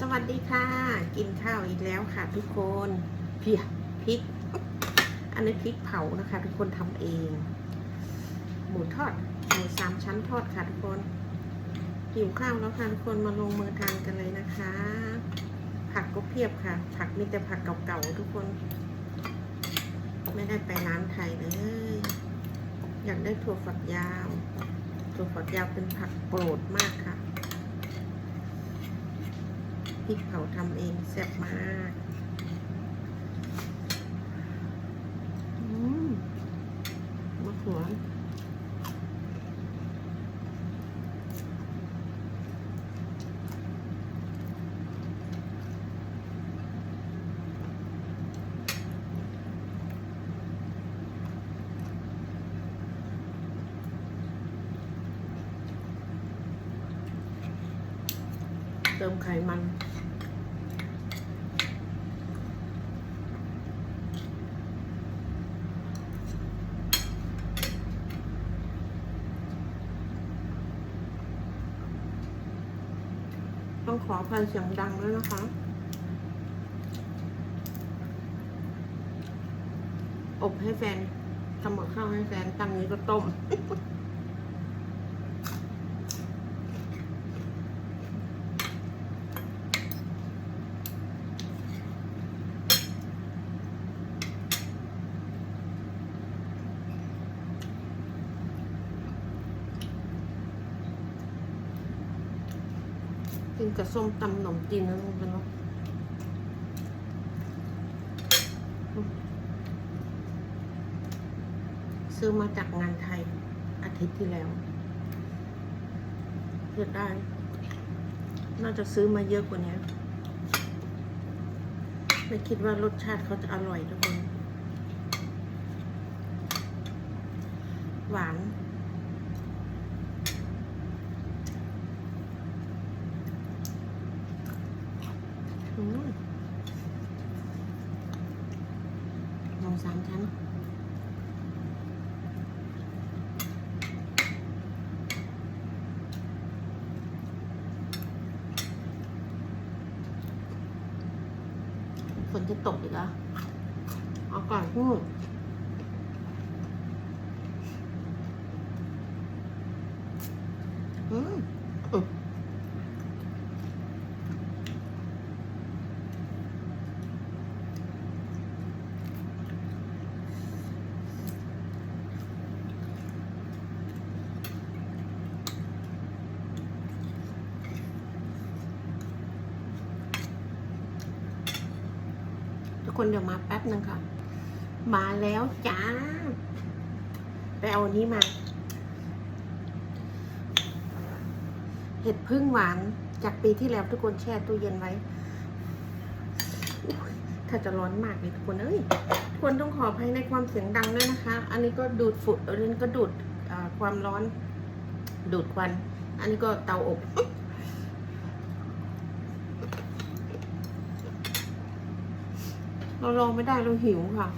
สวัสดีค่ะ กินข้าวอีกแล้วค่ะ ทุกคนเพียพริก อันนี้พริกเผานะคะทุกคนทำเอง หมูทอดหมูสามชั้นทอดค่ะทุกคนหิวข้าวแล้วค่ะทุกคนมาลงมือทานกันเลยนะคะ ผักก็เพียบค่ะ ผักมีแต่ผักเก่าๆทุกคน ไม่ได้ไปร้านไทยเลย อยากได้ถั่วฝักยาว ถั่วฝักยาวเป็นผักโปรดมากค่ะ พริกเผาทำเองแซ่บมากอืมมะเขือเติมไขมัน ต้องขออภันเสียงดังด้วยนะคะ อบให้แฟนทำกับข้าวให้แฟนตั้งนี้ก็ต้ม นกับส้มตำขนมจีนนะลูกกันเนาะซื้อมาจากงานไทยอาทิตย์ที่แล้วเลือกได้ น่าจะซื้อมาเยอะกว่านี้ไม่คิดว่ารสชาติเขาจะอร่อยทุกคน หวาน ลอืมหมูสามชั้นฝนจะตกอีกแล้วเอาก่อนพูดอืมอืม ทุกคนเดี๋ยวมาแป๊บนึงค่ะ มาแล้วจ้า ไปเอาอันนี้มา เห็ดพึ่งหวานจากปีที่แล้วทุกคนแช่ตู้เย็นไว้ ถ้าจะร้อนมากเลยทุกคนเอ้ยทุกคนต้องขออภัยในความเสียงดังด้วยนะคะ อันนี้ก็ดูดฝุ่นอันนี้ก็ดูดความร้อน ดูดควัน อันนี้ก็เตาอบ เราลอไม่ได้เราหิวค่ะ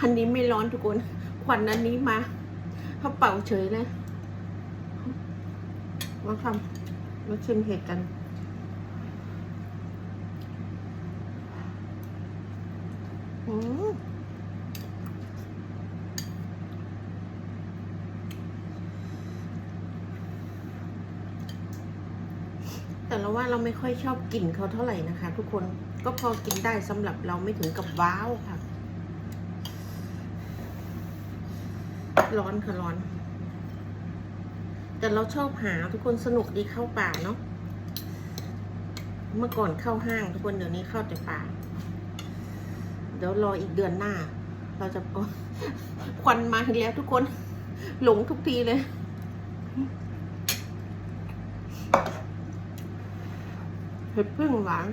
อันนี้ไม่ร้อนทุกคนควันอันนี้มาเขาเป่าเฉยเลยมาทำมาชิมเห็ดกัน อืม แต่เราว่าเราไม่ค่อยชอบกลิ่นเขาเท่าไหร่นะคะ ทุกคนก็พอกินได้สำหรับเราไม่ถึงกับว้าวค่ะ ร้อนค่ะร้อน แต่เราชอบหาทุกคนสนุกดีเข้าป่าเนาะเมื่อก่อนเข้าห้างทุกคนเดี๋ยวนี้เข้าแต่ป่า ดี๋ยวรออีกเดือนหน้า เราจะโอ๊ยควันมาอีกแล้วทุกคน หลงทุกทีเลย เห็ดพึ่งหวาน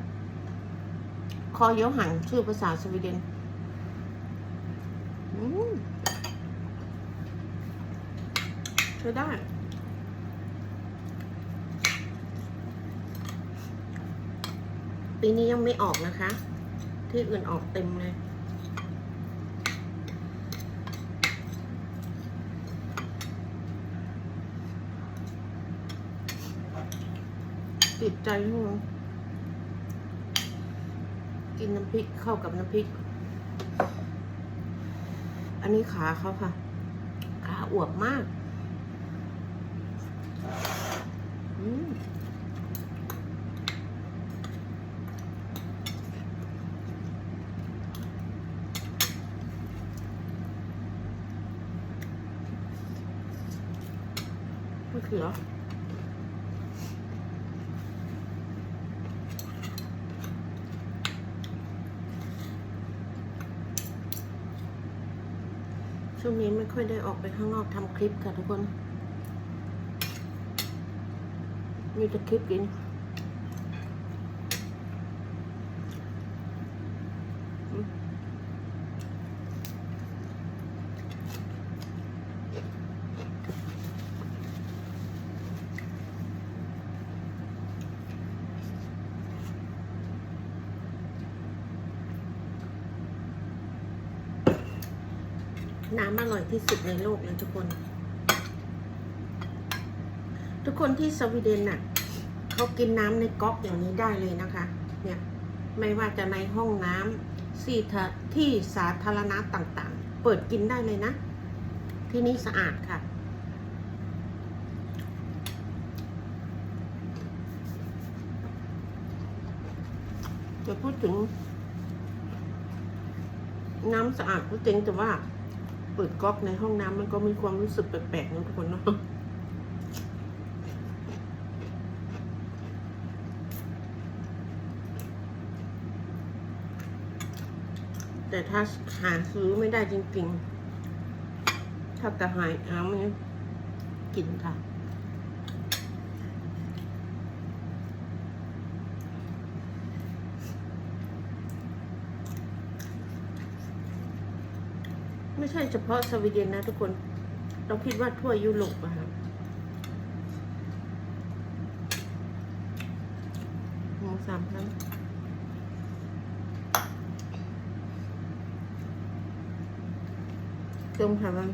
คอเยียวหังชื่อภาษาสวีเดนอืมใช้ได้ปีนี้ยังไม่ออกนะคะ ที่อื่นออกเต็มเลย ติดใจทุกคนกินน้ำพริกเข้ากับน้ำพริก อันนี้ขาเขาค่ะ ขาอวบมาก อืม ขือ ช่วงนี้ไม่ค่อยได้ออกไปข้างนอกทำคลิปค่ะทุกคน มีแต่คลิปกิน น้ำอร่อยที่สุดในโลกเลยทุกคน ทุกคนที่สวีเดนน่ะเขากินน้ำในก๊อกอย่างนี้ได้เลยนะคะ เนี่ย ไม่ว่าจะในห้องน้ำที่ที่สาธารณะต่างๆ เปิดกินได้เลยนะ ที่นี่สะอาดค่ะจะพูดถึงน้ำสะอาดก็จริงแต่ว่า เปิดก๊อกในห้องน้ำมันก็มีความรู้สึกแปลกๆนะทุกคนเนาะแต่ถ้าหาซื้อไม่ได้จริงๆ ถ้าแต่หายเอาไม่กินค่ะ ใช่เฉพาะสวีเดนนะทุกคน เราคิดว่าทั่วยุโรปอะค่ะมองสามชั้งต้มค่ะมัน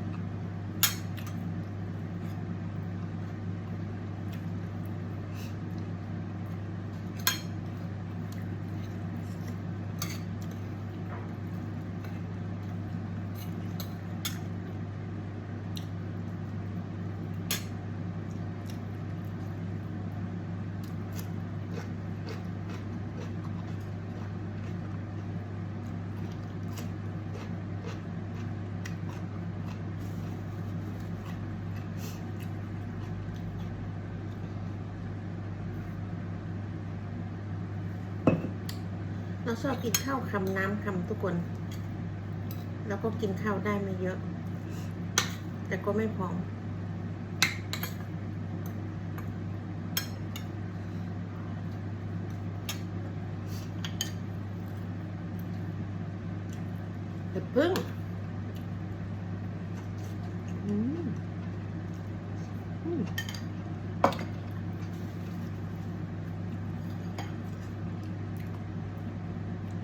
ชอบกินข้าวคำน้ำคำทุกคน แล้วก็กินข้าวได้ไม่เยอะ แต่ก็ไม่พอ เห็ดพึ่งอืมอืม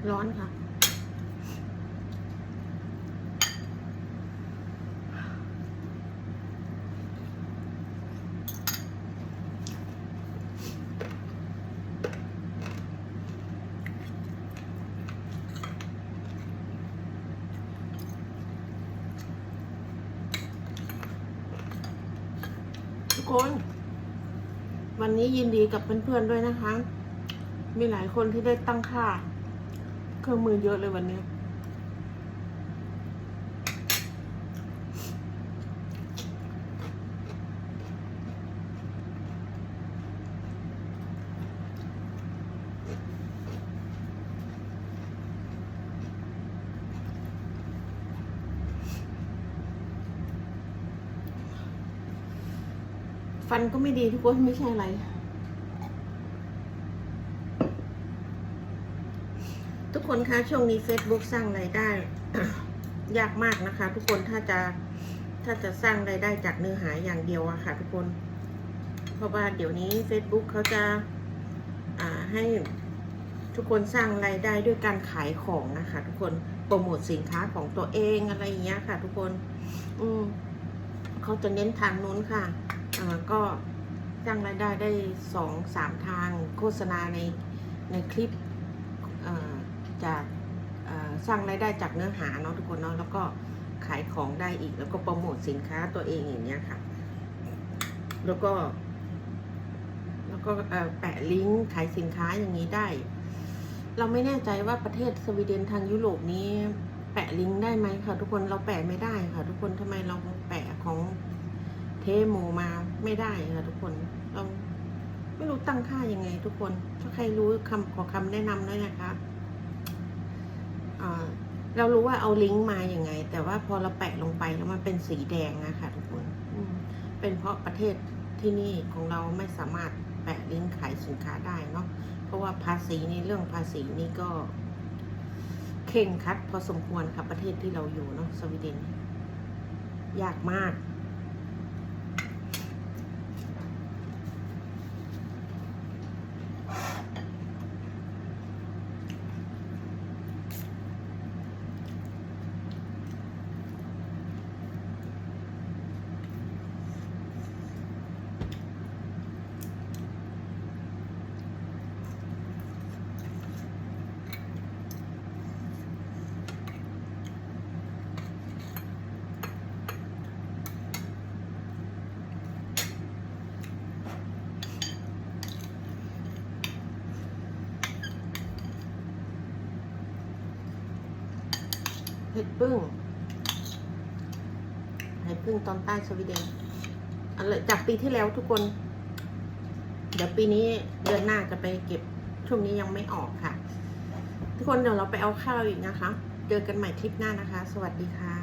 ร้อนค่ะ ทุกคน วันนี้ยินดีกับเพื่อนๆด้วยนะคะ มีหลายคนที่ได้ตั้งค่า เครื่องมือเยอะเลยวันนี้ ฟันก็ไม่ดีทุกคนไม่ใช่อะไร ทุก คนคะช่วงนี้ Facebook สร้างรายได้ ยากมากนะคะ ทุกคนถ้าจะถ้าจะสร้างรายได้จากเนื้อหาอย่างเดียวอะค่ะ ทุกคน เพราะว่าเดี๋ยวนี้ Facebook เขาจะาให้ทุกคนสร้างรายได้ด้วยการขายของนะคะ ทุกคนโปรโมทสินค้าของตัวเองอะไรอย่างเงี้ยค่ะ ทุกคน อืมเขาจะเน้นทางนู้นค่ะอ่าก็สร้างรายได้ได้สองสามทางโฆษณาในในคลิปอ่า จากสร้างรายได้จากเนื้อหาเนาะทุกคนเนาะแล้วก็ขายของได้อีก แล้วก็โปรโมทสินค้าตัวเองอย่างเงี้ยค่ะ แล้วก็ แล้วก็แปะลิงก์ขายสินค้าอย่างนี้ได้ เราไม่แน่ใจว่าประเทศสวีเดนทางยุโรปนี้ แปะลิงก์ได้ไหมค่ะ ทุกคนเราแปะไม่ได้ค่ะ ทุกคนทำไมเราแปะของเทโมมาไม่ได้ค่ะทุกคนเราไม่รู้ตั้งค่ายังไง ทุกคนถ้าใครรู้คำขอคำแนะนำด้วยนะคะ เรารู้ว่าเอาลิงก์มาอย่างไง แต่ว่าพอเราแปะลงไปแล้วมันเป็นสีแดงนะคะทุกคนอืมเป็นเพราะประเทศที่นี่ของเราไม่สามารถแปะลิงก์ขายสินค้าได้เนาะเพราะว่าภาษีนี่เรื่องภาษีนี่ก็เข่งครัดพอสมควรค่ะประเทศที่เราอยู่เนาะสวีเดนยากมาก เห็ดพึ่งเห็ดพึ่งตอนใต้สวีเดนอันเลยจากปีที่แล้วทุกคน เดี๋ยวปีนี้เดือนหน้าจะไปเก็บช่วงนี้ยังไม่ออกค่ะ ทุกคนเดี๋ยวเราไปเอาข้าวอีกนะคะ เจอกันใหม่คลิปหน้านะคะ สวัสดีค่ะ